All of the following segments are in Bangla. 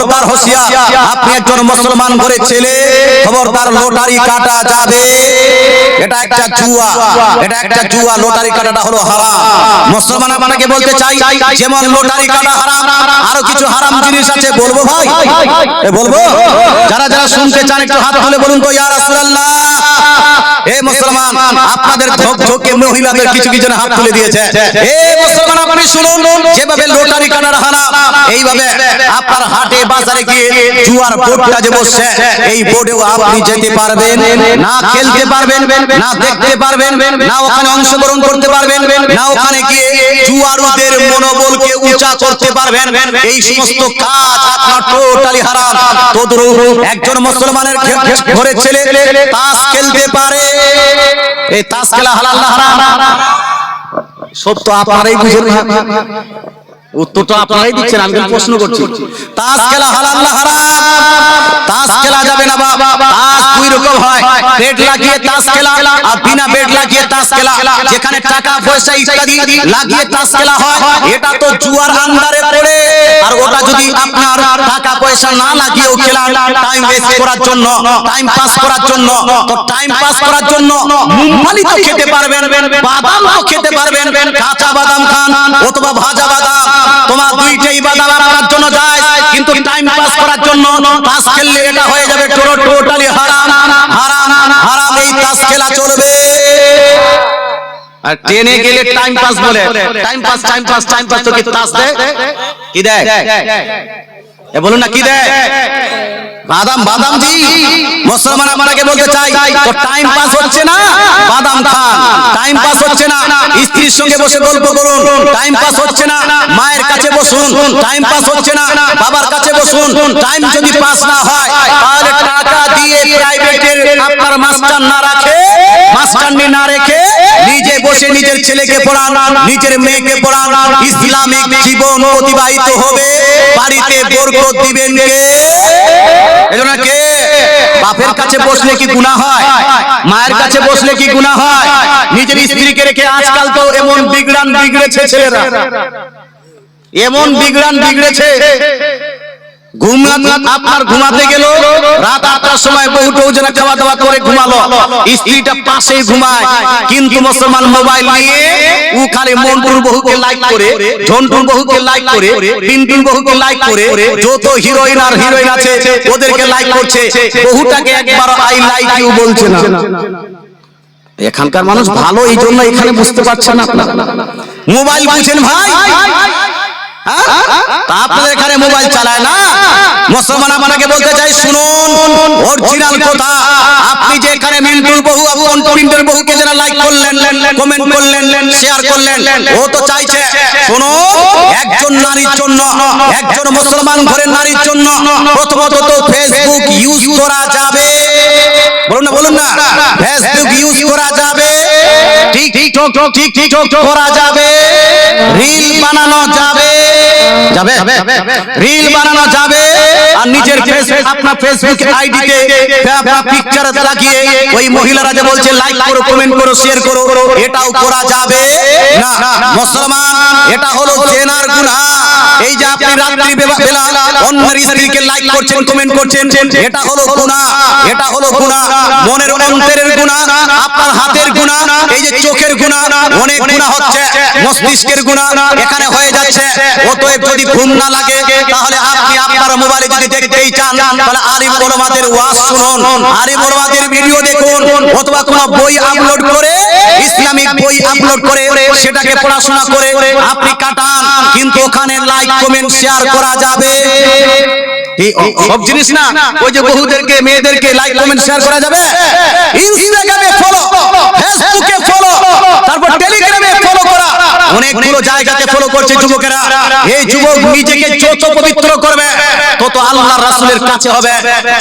খবরদার হোসিয়া আপনি একজন মুসলমান ঘরে ছেলে, খবরদার লটারি কাটা যাবে। এটা একটা জুয়া, এটা একটা জুয়া, লটারি কাটাটা হলো হারাম। মুসলমান আপনাকে বলতে চাই, যেমন লটারি কাটা হারাম, আরও কিছু হারাম জিনিস আছে, বলব ভাই? বলব? যারা যারা শুনতে চান, একটু হাত তুলে বলুন তো, ইয়া রাসূলুল্লাহ। এ মুসলমান আপনাদের ধকে মহিলাদের কিছু কিছু হাত তুলে দিয়েছে। এ মুসলমান আপনি শুনুন যেভাবে লটারি কাটার হারাম এইভাবে আপনার হাটে বাজারে গিয়ে জুয়ার বোর্ডটা যে বসছে এই বোর্ডেও আপনি যেতে পারবেন না খেলতে পারবেন না দেখতে পারবেন না ওখানে অংশগ্রহণ করতে পারবেন না ওখানে গিয়ে জুয়ারুদের মনোবলকে উঁচা করতে পারবেন এই সমস্ত কাজ আপনার টোটালি হারাম তোদের একজন মুসলমানের ঘরে ছেলে তাস খেলতে পারে এই তাস খেলা হালাল না হারাম? সব তো আপনারাই বুঝেন উত্তর তো আপনারাই দিচ্ছেন, আমি প্রশ্ন করছি। তাস খেলা হালাল না হারাম? তাস খেলা যাবে না বাবা তাস দুই রকম হয়। বেড লাগিয়ে তাস খেলা আর বিনা বেড লাগিয়ে তাস খেলা যেখানে টাকা পয়সা ইত্যাদি লাগিয়ে তাস খেলা হয় এটা তো জুয়ার আন্ডারে পড়ে। আর ওটা যদি আপনার টাকা পয়সা না লাগিয়েও খেলা টাইম ওয়েস্ট করার জন্য টাইম পাস করার জন্য তো টাইম পাস করার জন্য মুম্বালি তো খেতে পারবেন বাদাম তো খেতে পারবেন কাঁচা বাদাম খান অথবা ভাজা বাদাম। তোমার দুইটাই বাদাম আপনার জন্য যায় কিন্তু টাইম পাস করার জন্য তাস খেললে এটা হয়ে যাবে টোটালি হারাম। তাস খেলা চলবে। আর ট্রেনে গেলে টাইম পাস বলে। Time pass time pass time pass তো কি তাস দেয়। কি দেয়। এ বলুন না কি দেয়? বাদাম বাদাম জি। মুসলমান আপনাকে বলতে চাই, তো টাইম পাস হচ্ছে না? বাদাম খান। টাইম পাস হচ্ছে না। স্ত্রীর সঙ্গে বসে গল্প করুন। টাইম পাস হচ্ছে না। মায়ের কাছে বসুন। টাইম পাস হচ্ছে না। বাবার কাছে বসুন। টাইম যদি পাস না হয়, তাহলে টাকা দিয়ে প্রাইভেটের আপনার মাস্টার না রাখে মাস্টারনি না রেখে, নিজে বসে নিজের ছেলেকে পড়ান, নিজের মেয়েকে পড়ান। ইসলামিক জীবন অতিবাহিত হবে। বাড়িতে বরকত দিবেন কে? এজন্য কে? বাপের কাছে বসলে কি গুনাহ হয়? মায়ের কাছে বসলে কি গুনাহ হয়? নিজের স্ত্রীকে রেখে আজকাল তো এমন বিগড়ান বিগড়েছে ছেলেরা। এমন বিগড়ান বিগড়েছে। আপনার ঘুমাতে গেল, রাত আটটার সময় খাওয়া মুসলমান মোবাইল বহুকে লাইক করে লাইক করে বহুকে লাইক করে, যত হিরোইন আর আছে, ওদেরকে লাইক করছে। বহুটাকে একবার আই লাইক বলছে না। এখানকার মানুষ ভালো এই জন্য এখানে বুঝতে পারছেন না। মোবাইল বুঝছেন ভাই আপনাদের এখানে মোবাইল চালায় না। মুসলমান আপনাকে বলতে চাই শুনুন অরিজিনাল কথা। আপনি যে এখানে মিন্টুর বহু আপন মিন্টুর বহুকে যারা লাইক করলেন কমেন্ট করলেন শেয়ার করলেন, ও তো চাইছে, শুনুন, একজন নারীর জন্য, একজন মুসলমান ঘরের নারীর জন্য প্রথমত তো ফেসবুক ইউজ করা যাবে। বলুন না বলুন না। ফেসবুক ইউজ করা ঠিক ঠিক ঠিক ঠিক করা যাবে। রিল বানানো যাবে যাবে। রিল বানানো যাবে। আর নিজের ফেস আপনার ফেসবুক আইডিতে আপনার পিকচার লাগিয়ে ওই মহিলারা যে বলছে লাইক করো কমেন্ট করো শেয়ার করো এটাও করা যাবে? না মুসলমান এটা হলো জেনার গুনাহ এই যে আপনি রাত্রি বেলা অন্যের স্ত্রীকে লাইক করছেন কমেন্ট করছেন এটা হলো গুনাহ এটা হলো গুনাহ মনের অন্তরের গুনাহ আপনার হাতের গুনাহ এই যে চোখের গুনাহ অনেক গুনাহ হচ্ছে মস্তিষ্কের গুনাহ এখানে হয়ে যাচ্ছে অতএব যদি ঘুম না লাগে তাহলে আপনি আপনার মোবাইলে যদি দেখতেই চান, তাহলে আলিম ওলামাদের ওয়াজ শুনুন। আলিম ওলামাদের ভিডিও দেখুন, অথবা কোনো বই আপলোড করে, ইসলামিক বই আপলোড করে, সেটাকে পড়াশোনা করে আপনি কাটান, কিন্তু ওখানে লাইক কমেন্ট শেয়ার করা যাবে। সব জিনিস না, ওই যে বহুদেরকে, মেয়েদেরকে লাইক কমেন্ট শেয়ার করা যাবে? ইনস্টাগ্রামে ফলো ফেসবুকে ফলো তারপর টেলিগ্রামে ফলো করা। অনেকগুলো জায়গাতে ফলো করছে যুবকেরা। এই যুবক নিজেকে যত পবিত্র করবে তত আল্লাহ রাসূলের কাছে হবে।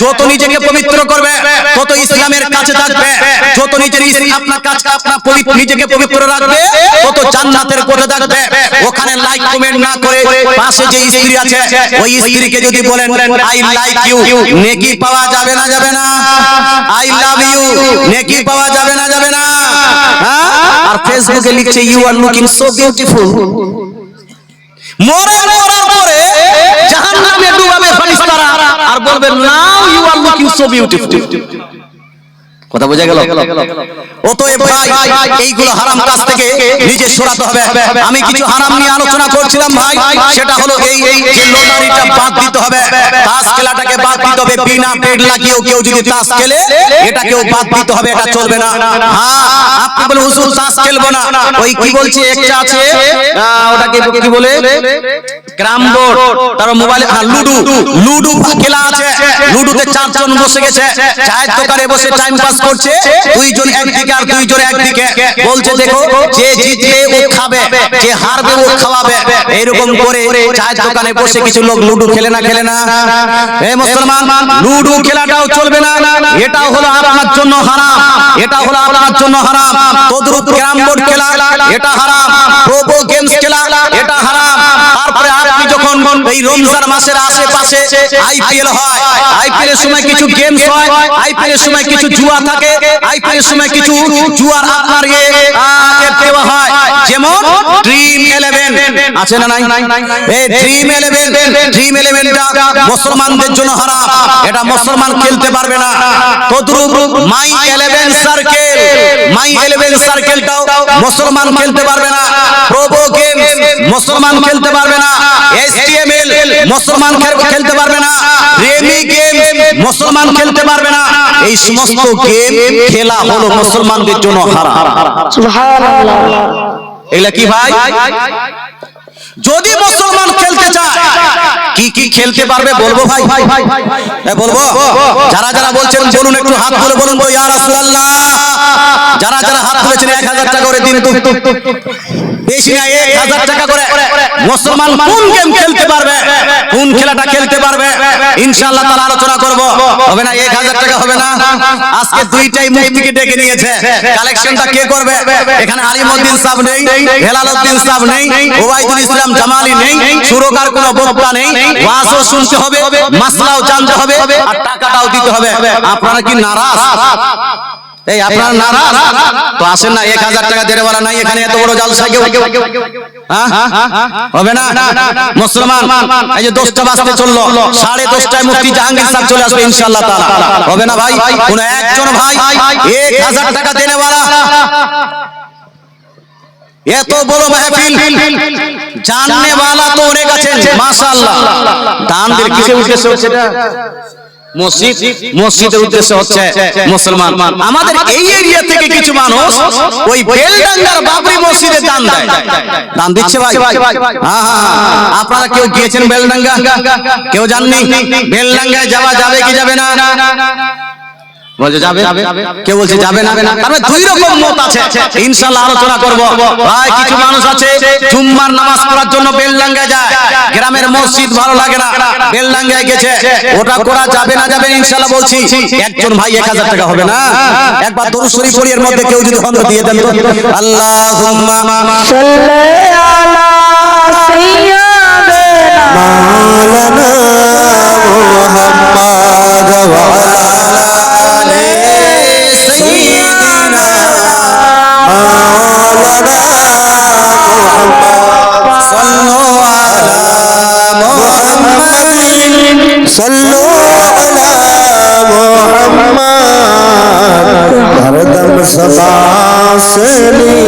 যত নিজেকে পবিত্র করবে তত ইসলামের কাছে থাকবে। যত নিজের আপনার কাছে আপনার পবিত্র নিজেকে পবিত্র রাখবে তত জান্নাতের পথে থাকবে। ওখানে লাইক কমেন্ট না করে পাশে যে স্ত্রী আছে ওই স্ত্রীকে যদি বলেন আই লাইক ইউ নেকি পাওয়া যাবে না যাবে না। আই লাভ ইউ নেকি পাওয়া যাবে না যাবে না? আর ফেসবুকে লিখছে you are looking so beautiful মরে মরার পরে জাহান্নামে ডুবাবে ফেরেশতারা বলবে now you are looking so beautiful কথা বোঝা গেল? অতএব ভাই এইগুলো হারাম কাজ থেকে নিজে সরাতে হবে। আমি কিছু হারাম নিয়ে আলোচনা করছিলাম ভাই সেটা হলো এই যে লটারিটা বাদ দিতে হবে। তাস খেলাটাকে বাদ দিতে হবে। বিনা পেড লাগিয়েও কেউ যদি তাস খেলে এটাকেও বাদ দিতে হবে। এটা চলবে না। হ্যাঁ আপনি বলে হুজুর তাস খেলব না। ওই কি বলছে? একটা আছে ওটাকে কি বলে? ক্রাম বোর্ড তার মোবাইলে হ্যাঁ, লুডু। লুডু খেলা আছে। লুডুতে চারজন বসে গেছে। চায়ের দোকানে বসে টাইম পাস করছে, দুইজন একদিকে আর দুইজন একদিকে বলছে, দেখো, যে জিতবে ও খাবে, যে হারবে ও খাওয়াবে। এরকম করে চায়ের দোকানে বসে কিছু লোক লুডু খেলে না খেলে না। এ মুসলমান, লুডু খেলাটাও চলবে না। এটাও হলো আপনার জন্য হারাম। এটা হলো আপনার জন্য হারাম। তদ্রুপ ক্যারাম বোর্ড খেলা, এটা হারাম। প্রোবো গেমস খেলা, এটা হারাম। যখন এই রমজান মাসের আশেপাশে আইপিএল হয় আইপিএল এর সময় কিছু গেমস হয় আইপিএল এর সময় কিছু জুয়া থাকে আইপিএল এর সময় কিছু জুয়ার আপনার ইয়ে দেওয়া হয়। যেমন ড্রিম ইলেভেন আছে না নাই? এই ড্রিম ইলেভেন ড্রিম ইলেভেনটা মুসলমানদের জন্য হারাম। এটা মুসলমান খেলতে পারবে না। My eleven circle my eleven সার্কেলটাও মুসলমান খেলতে পারবে না। মুসলমান খেলতে পারবে না এসটিএমএল মুসলমান খেলতে পারবে না রেমি গেম মুসলমান খেলতে পারবে না এই সমস্ত গেম খেলা হলো মুসলমানদের জন্য হারাম সুবহানাল্লাহ এগুলা কি ভাই যদি মুসলমান খেলতে চায় কি কি খেলতে পারবে বলব ভাই এ, বলব যারা যারা বলছেন বলুন একটু হাত তুলে বলুন ইয়া রাসূলুল্লাহ যারা যারা হাত তুলেছেন এক হাজার টাকা করে দিন বেশি না এক হাজার টাকা করে মুসলমান কোন গেম খেলতে পারবে? কোন খেলাটা খেলতে পারবে? ইনশাআল্লাহ তাআলা আলোচনা করব। হবে না, এক হাজার টাকা হবে না। আজকে দুইটাই মুক্তিকে ডেকে নিয়েছে। কালেকশনটা কে করবে? এখানে আলিমউদ্দিন সাহেব নেই, হেলালউদ্দিন সাহেব নেই ওবাইদুল ইসলাম জামালি নেই, সুরকার কোনো বক্তা নেই। ওয়াজও শুনতে হবে, মাসলাও জানতে হবে, আর টাকাটাও দিতে হবে। আপনারা কি নারাজ? এই আপনারা নারাজ? তো আসেন না এক হাজার টাকা দেড় নাই এখানে এত বড় জালসা কেউ? হ্যাঁ? হবে না? মুসলমান এই যে দশটা বাজতে চলল সাড়ে দশটায় মুফতি জাহাঙ্গীর সাহেব চলে আসবে ইনশাআল্লাহ তাআলা হবে না ভাই? কোন একজন ভাই এক হাজার টাকা দেনে এত বড় মাহফিল। জাননে वाला তো অনেক আছেন মাশাআল্লাহ। দান দের কিসের উদ্দেশ্য? এটা মসজিদ মসজিদের উদ্দেশ্য হচ্ছে মুসলমান আমাদের এই এরিয়া থেকে কিছু মানুষ ওই বেলডাঙ্গার বাবরি মসজিদে দান দেয় দান দিচ্ছে ভাই হ্যাঁ হ্যাঁ হ্যাঁ। আপনারা কেউ গিয়েছেন বেলডাঙ্গা কেউ জাননি বেলডাঙ্গায় যাওয়া যাবে কি যাবে না বলছে যাবে কেউ বলছে যাবে না তারপরে দুই রকম মত আছে। ইনশাআল্লাহ আলোচনা করব। ভাই কিছু মানুষ আছে জুম্মার নামাজ পড়ার জন্য বেলডাঙ্গায় যায়। গ্রামের মসজিদ ভালো লাগে না। বেলডাঙ্গায় গেছে। ওটা করা যাবে না যাবে ইনশাআল্লাহ বলছি। একজন ভাই 1000 টাকা হবে না? একবার দরুদ শরীফ পড়ি এর মধ্যে কেউ যদি হন্দ দিয়ে দেন আল্লাহুম্মা। সাল্লি আলা সাইয়্যিদিনা हरदम सभा से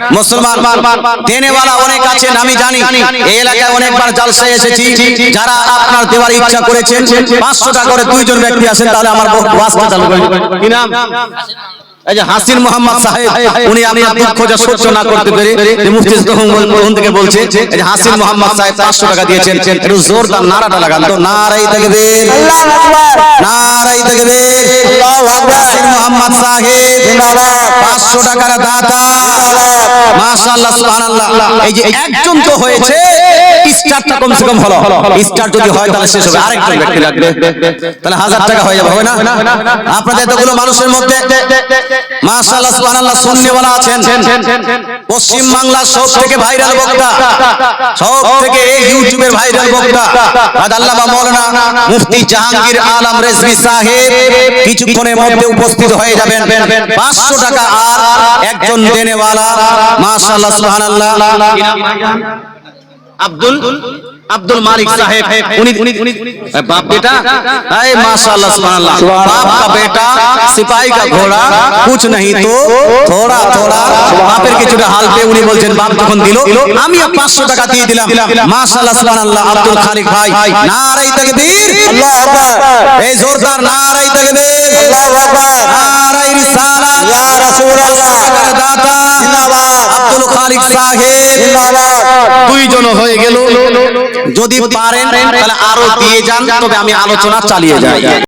মুসলমান, দেনেওয়ালা অনেক আছেন আমি জানি। এই এলাকায় অনেকবার জালসায় এসেছি। যারা আপনার দেওয়ার ইচ্ছা করেছেন পাঁচশো টাকা করে দুইজন ব্যক্তি আছেন, তাহলে আমার ওয়াজটা চালু কি নাম? এই যে হাসিন মোহাম্মদ সাহেব, উনি আপনার দুঃখ যা বলছে, এই যে হাসিন টাকা দিয়েছেন, একটু জোরদার সাহেব, পাঁচশো টাকার দাতা। মাশাআল্লাহ এই যে একজন তো হয়েছে স্টারটা কমসে কম হলো। স্টার যদি হয় তাহলে শেষ হবে। আরেকজন ব্যক্তি লাগবে। তাহলে হাজার টাকা হয়ে যাবে হবে না? আপনাদের এতগুলো মানুষের মধ্যে মাশাআল্লাহ সুবহানাল্লাহ সুন্নিওয়ালা আছেন। পশ্চিম বাংলার সব থেকে ভাইরাল বক্তা সব থেকে ইউটিউবের ভাইরাল বক্তা আল্লামা মাওলানা মুফতি জাহাঙ্গীর আলম রেজভি সাহেব কিছুক্ষণের মধ্যে উপস্থিত হয়ে যাবেন। পাঁচশো টাকা আর একজন দেনেওয়ালা মাশাআল্লাহ সুবহানাল্লাহ। আব্দুল আব্দুল মালিক साहब उन्हीं उन्हीं बाप बेटा अरे माशाल्लाह सुभान अल्लाह बाप का बेटा सिपाही का घोड़ा कुछ नहीं तो थोड़ा थोड़ा বাপের কিছুটা হাল পেয়ে উনি বলছেন বাপ যখন দিল আমি 500 টাকা দিয়ে দিলাম মাশাআল্লাহ সুবহানাল্লাহ আব্দুল খালিক ভাই নারাই তাকবীর আল্লাহু আকবার এই জোরদার নারাই তাকবীর আল্লাহু আকবার নারাই রিসালাত ইয়া রাসূলুল্লাহ দাতা জিন্দাবাদ আব্দুল খালিক সাহেব। দুইজন হয়ে গেল। যদি পারেন, তাহলে আরও দিয়ে যান, তবে আমি আলোচনা চালিয়ে যাই।